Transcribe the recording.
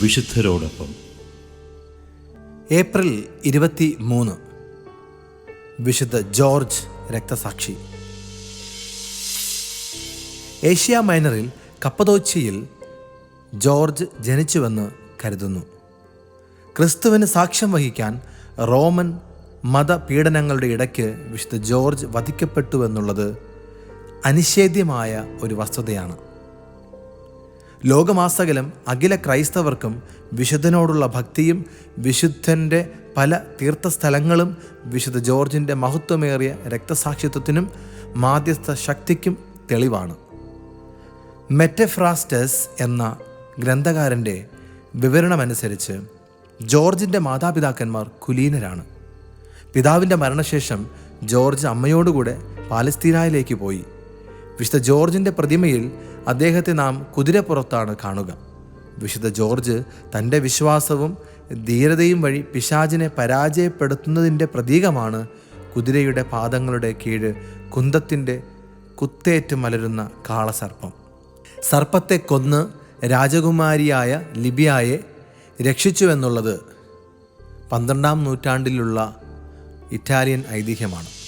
വിശുദ്ധരോടൊപ്പം. April ഇരുപത്തി മൂന്ന് വിശുദ്ധ ജോർജ് രക്തസാക്ഷി. ഏഷ്യ മൈനറിൽ കപ്പതോച്ചിയിൽ ജോർജ് ജനിച്ചുവെന്ന് കരുതുന്നു. ക്രിസ്തുവിന് സാക്ഷ്യം വഹിക്കാൻ റോമൻ മതപീഡനങ്ങളുടെ ഇടയ്ക്ക് വിശുദ്ധ ജോർജ് വധിക്കപ്പെട്ടു എന്നുള്ളത് അനിഷേധ്യമായ ഒരു വസ്തുതയാണ്. ലോകമാസകലം അഖില ക്രൈസ്തവർക്കും വിശുദ്ധനോടുള്ള ഭക്തിയും വിശുദ്ധന്റെ പല തീർത്ഥസ്ഥലങ്ങളും വിശുദ്ധ ജോർജിന്റെ മഹത്വമേറിയ രക്തസാക്ഷിത്വത്തിനും മാധ്യസ്ഥ ശക്തിക്കും തെളിവാണ്. മെറ്റഫ്രാസ്റ്റസ് എന്ന ഗ്രന്ഥകാരന്റെ വിവരണമനുസരിച്ച് ജോർജിന്റെ മാതാപിതാക്കന്മാർ കുലീനരാണ്. പിതാവിന്റെ മരണശേഷം ജോർജ് അമ്മയോടുകൂടെ പാലസ്തീനായിലേക്ക് പോയി. വിശുദ്ധ ജോർജിന്റെ പ്രതിമയിൽ അദ്ദേഹത്തെ നാം കുതിരപ്പുറത്താണ് കാണുക. വിശുദ്ധ ജോർജ് തന്റെ വിശ്വാസവും ധീരതയും വഴി പിശാചിനെ പരാജയപ്പെടുത്തുന്നതിന്റെ പ്രതീകമാണ് കുതിരയുടെ പാദങ്ങളുടെ കീഴ് കുന്തത്തിന്റെ കുത്തേറ്റ് മലരുന്ന കാളസർപ്പം. സർപ്പത്തെ കൊന്ന് രാജകുമാരിയായ ലിബിയായെ രക്ഷിച്ചുവെന്നുള്ളത് പന്ത്രണ്ടാം നൂറ്റാണ്ടിലുള്ള ഇറ്റാലിയൻ ഐതിഹ്യമാണ്.